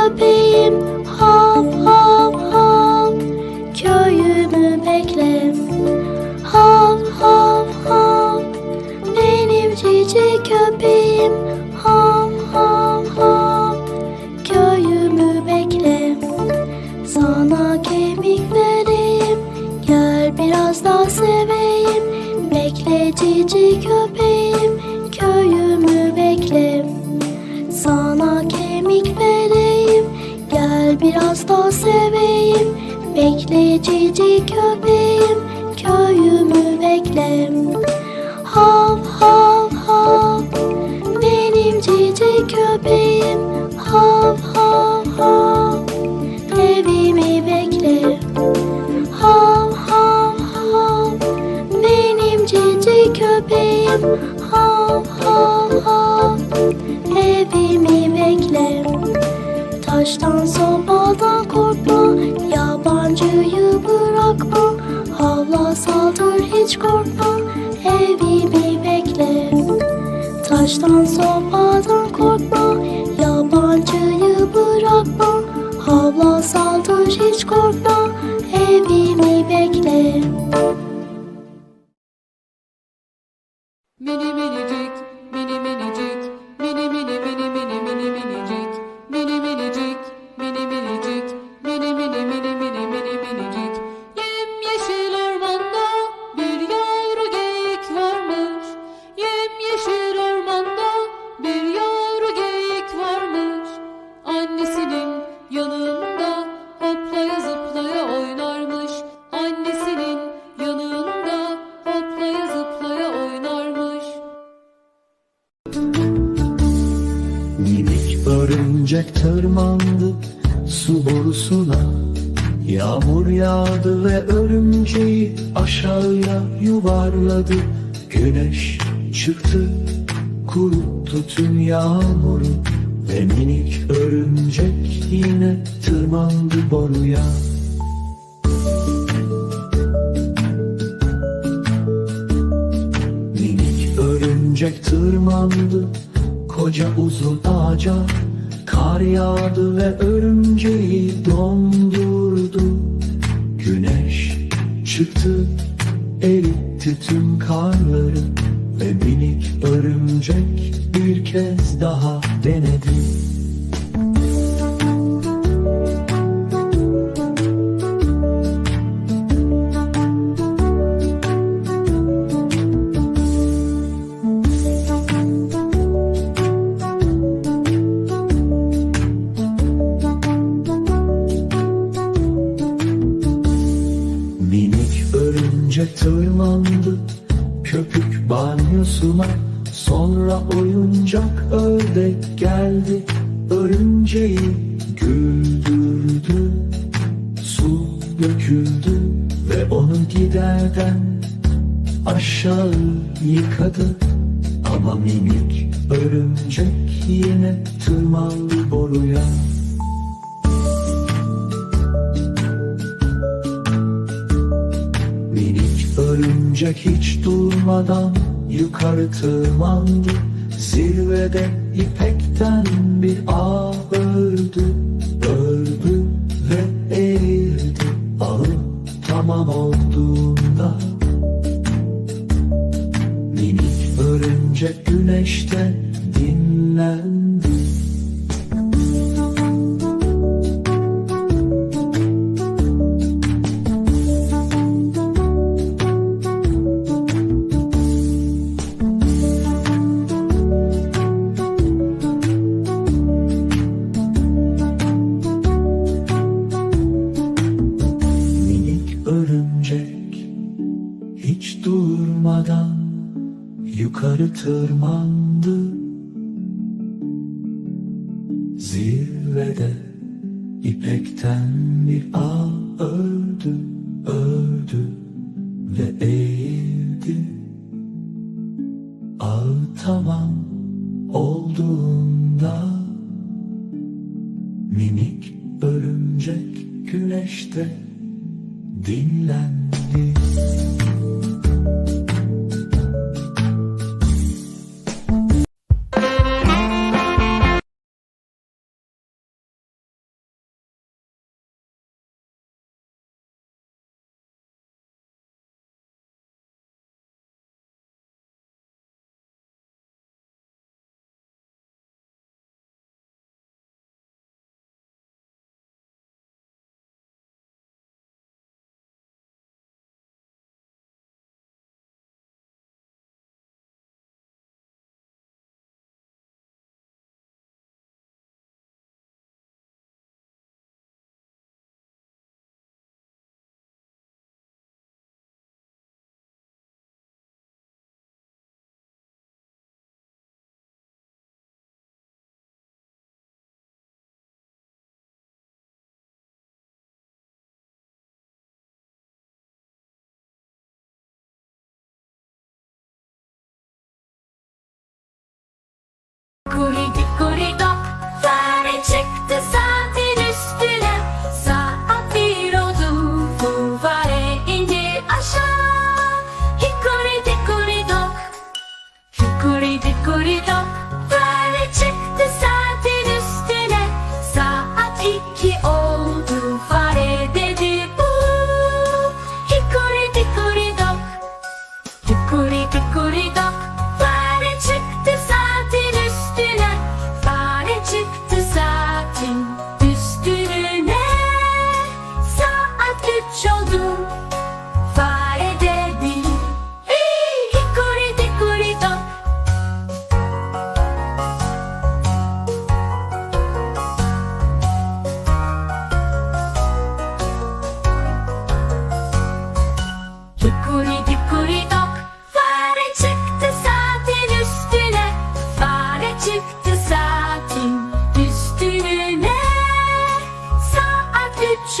köpeğim hav hav hav. Köyümü bekle. Hav hav hav. Benim cici köpeğim hav hav hav. Köyümü bekle. Sana kemik vereyim. Gel biraz daha seveyim. Bekle cici köpeğim Daha seveyim Bekle cici köpeğim Köyümü bekle Hav hav hav Benim cici köpeğim Taştan sopadan korkma Yabancıyı bırakma. Havla saldır hiç korkma örümcek tırmandı su borusuna. Yağmur yağdı ve örümceği aşağıya yuvarladı. Güneş çıktı kuruttu tüm yağmuru. Ve minik örümcek yine tırmandı boruya. Minik örümcek tırmandı koca uzun ağaca Kar yağdı ve örümceği dondurdu. Güneş çıktı eritti tüm karları Ve minik örümcek bir kez daha denedi tırmandı köpük banyosuna. Sonra oyuncak ördek geldi örümceği güldürdü. Su döküldü ve onu giderden aşağı yıkadı. Ama minik örümcek yine tırmandı boruya örümcek hiç durmadan yukarı tırmandı. Zirvede ipekten bir ağ ördü Ördü ve eğildi. Ağı tamam olduğunda yukarı tırmandı. Zirvede ipekten bir ağ ördü, ördü ve eğildi. Ağ tamam olduğunda Minik örümcek güneşte dinlendi üç Fare de bir. Hey hikori dikori dok Hikori dikori Fare çıktı saatin üstüne. Fare çıktı saatin üstüne. Saat üç